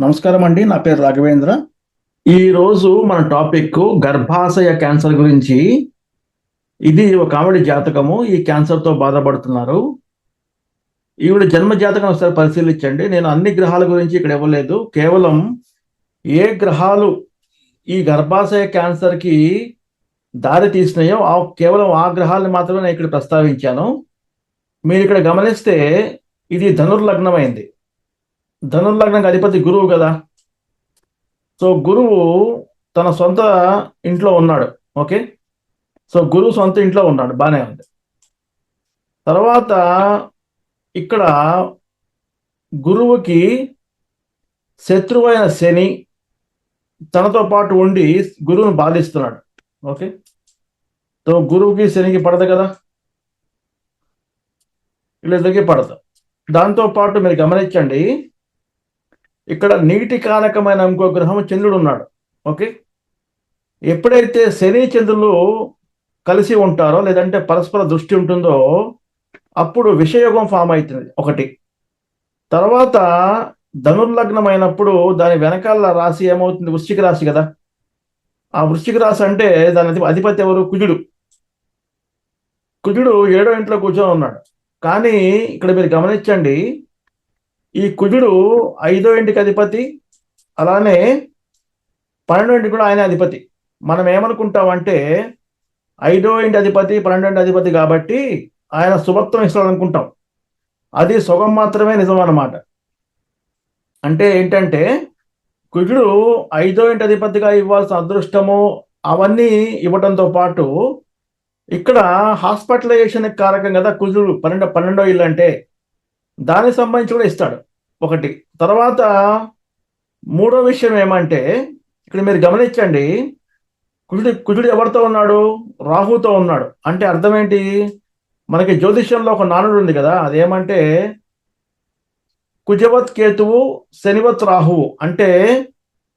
నమస్కారం అండి నా పేరు రాఘవేంద్ర. ఈరోజు మన టాపిక్ గర్భాశయ క్యాన్సర్ గురించి. ఇది ఒక ఆవిడ జాతకము ఈ క్యాన్సర్తో బాధపడుతున్నారు. ఈవిడ జన్మ జాతకం ఒకసారి పరిశీలించండి. నేను అన్ని గ్రహాల గురించి ఇక్కడ ఇవ్వలేదు. కేవలం ఏ గ్రహాలు ఈ గర్భాశయ క్యాన్సర్కి దారి తీసినాయో ఆ కేవలం ఆ గ్రహాలను మాత్రమే నేను ఇక్కడ ప్రస్తావించాను. మీరు ఇక్కడ గమనిస్తే ఇది ధనుర్లగ్నమైంది. అయింది అధిపతి గురువు కదా. సో గురువు తన సొంత ఇంట్లో ఉన్నాడు. ఓకే? సో గురువు సొంత ఇంట్లో ఉన్నాడు. బాగానే ఉంది. తర్వాత ఇక్కడ గురువుకి శత్రువైన శని తనతో పాటు ఉండి గురువును బాధిస్తున్నాడు. ఓకే? సో గురువుకి శనికి పడదు కదా? వీళ్ళిద్దరికి పడదు. దాంతో పాటు మీరు గమనించండి ఇక్కడ నీటి కారకమైన ఇంకో గ్రహం చంద్రుడు ఉన్నాడు. ఓకే? ఎప్పుడైతే శని చంద్రులు కలిసి ఉంటారో లేదంటే పరస్పర దృష్టి ఉంటుందో అప్పుడు విషయోగం ఫామ్ అవుతుంది ఒకటి. తర్వాత ధనుర్లగ్నం అయినప్పుడు దాని వెనకాల రాశి ఏమవుతుంది? వృశ్చిక రాశి కదా. ఆ వృశ్చిక రాశి అంటే దాని అధిపతి ఎవరు? కుజుడు. కుజుడు ఏడో ఇంట్లో కూర్చొని ఉన్నాడు. కానీ ఇక్కడ మీరు గమనించండి ఈ కుజుడు ఐదో ఇంటికి అధిపతి అలానే పన్నెండో ఇంటికి కూడా ఆయన అధిపతి. మనం ఏమనుకుంటామంటే ఐదో ఇంటి అధిపతి పన్నెండో ఇంటి అధిపతి కాబట్టి ఆయన శుభత్వం ఇస్తాడు అనుకుంటాం అది సుఖం మాత్రమే నిజం అన్నమాట అంటే ఏంటంటే కుజుడు ఐదో ఇంటి అధిపతిగా ఇవ్వాల్సిన అదృష్టము అవన్నీ ఇవ్వడంతో పాటు ఇక్కడ హాస్పిటలైజేషన్ కారకం కదా కుజుడు. పన్నెండో పన్నెండో ఇల్లు అంటే దానికి సంబంధించి కూడా ఇస్తాడు. ఒకటి. తర్వాత మూడో విషయం ఏమంటే ఇక్కడ మీరు గమనించండి కుజుడు కుజుడు ఎవరితో ఉన్నాడు? రాహుతో ఉన్నాడు. అంటే అర్థం ఏంటి? మనకి జ్యోతిష్యంలో ఒక నానుడు ఉంది కదా అదేమంటే కుజవత్ కేతువు శనివత్ రాహువు. అంటే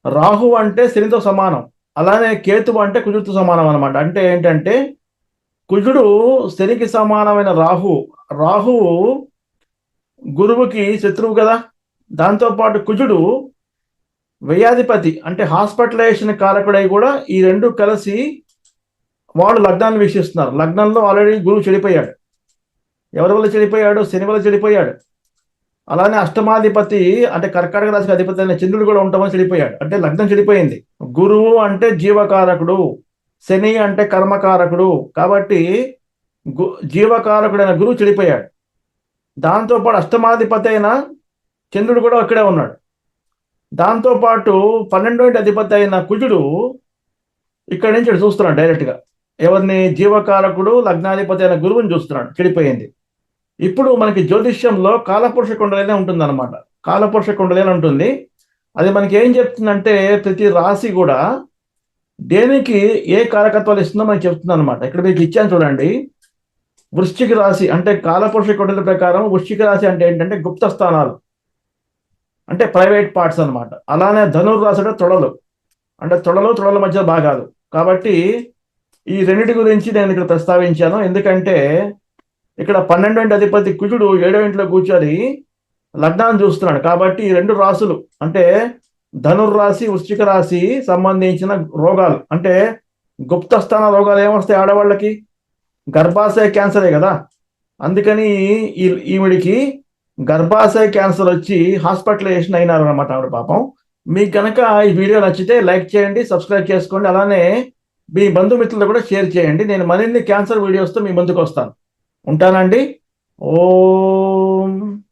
రాహు అంటే శనితో సమానం. అలానే కేతువు అంటే కుజుడితో సమానం అనమాట అంటే ఏంటంటే కుజుడు శనికి సమానమైన రాహు. రాహువు గురువుకి శత్రువు కదా? దాంతోపాటు కుజుడు వ్యయాధిపతి అంటే హాస్పిటలైజేషన్ కారకుడై కూడా ఈ రెండు కలిసి వాళ్ళు లగ్నాన్ని వీక్షిస్తున్నారు. లగ్నంలో ఆల్రెడీ గురువు చెడిపోయాడు. ఎవరి వల్ల చెడిపోయాడు? శని వల్ల చెడిపోయాడు. అలానే అష్టమాధిపతి అంటే కర్కాటక రాశికి అధిపతి అయిన చంద్రుడు కూడా ఉంటామని చెడిపోయాడు. అంటే లగ్నం చెడిపోయింది. గురువు అంటే జీవకారకుడు శని అంటే కర్మకారకుడు. కాబట్టి జీవకారకుడైన గురువు చెడిపోయాడు. దాంతోపాటు అష్టమాధిపతి అయిన చంద్రుడు కూడా అక్కడే ఉన్నాడు. దాంతోపాటు పన్నెండో ఇంటి అధిపతి అయిన కుజుడు ఇక్కడి నుంచి చూస్తున్నాడు డైరెక్ట్గా ఎవరిని? జీవకారకుడు లగ్నాధిపతి అయిన గురువుని చూస్తున్నాడు. చెడిపోయింది. ఇప్పుడు మనకి జ్యోతిష్యంలో కాలపురుష కుండలనే ఉంటుంది అనమాట కాలపురుష కుండలనే ఉంటుంది. అది మనకి ఏం చెప్తుందంటే ప్రతి రాశి కూడా దేనికి ఏ కారకత్వాలు ఇస్తుందో మనకి చెప్తుంది అనమాట ఇక్కడ మీకు ఇచ్చాను చూడండి. వృశ్చిక రాశి అంటే కాలపురుష కొండల ప్రకారం వృశ్చిక రాశి అంటే ఏంటంటే గుప్త స్థానాలు. అంటే ప్రైవేట్ పార్ట్స్ అనమాట అలానే ధనుర్రాశి అంటే తొడలు. అంటే తొడలు తొడల మధ్య భాగాలు. కాబట్టి ఈ రెండింటి గురించి నేను ఇక్కడ ప్రస్తావించాను. ఎందుకంటే ఇక్కడ పన్నెండో ఇంటి అధిపతి కుజుడు ఏడో ఇంట్లో కూర్చొని లగ్నాన్ని చూస్తున్నాడు. కాబట్టి ఈ రెండు రాసులు అంటే ధనుర్రాశి వృశ్చిక రాశి సంబంధించిన రోగాలు. అంటే గుప్త స్థాన రోగాలు ఏమొస్తాయి ఆడవాళ్ళకి? గర్భాశయ క్యాన్సరే కదా. అందుకని ఈ ఈవిడికి గర్భాశయ క్యాన్సర్ వచ్చి హాస్పిటలైజేషన్ అయినారు అనమాట ఆవిడ పాపం. మీకు కనుక ఈ వీడియో నచ్చితే లైక్ చేయండి సబ్స్క్రైబ్ చేసుకోండి అలానే మీ బంధుమిత్రులు కూడా షేర్ చేయండి. నేను మరిన్ని క్యాన్సర్ వీడియోస్తో మీ ముందుకు వస్తాను. ఉంటానండి. ఓం.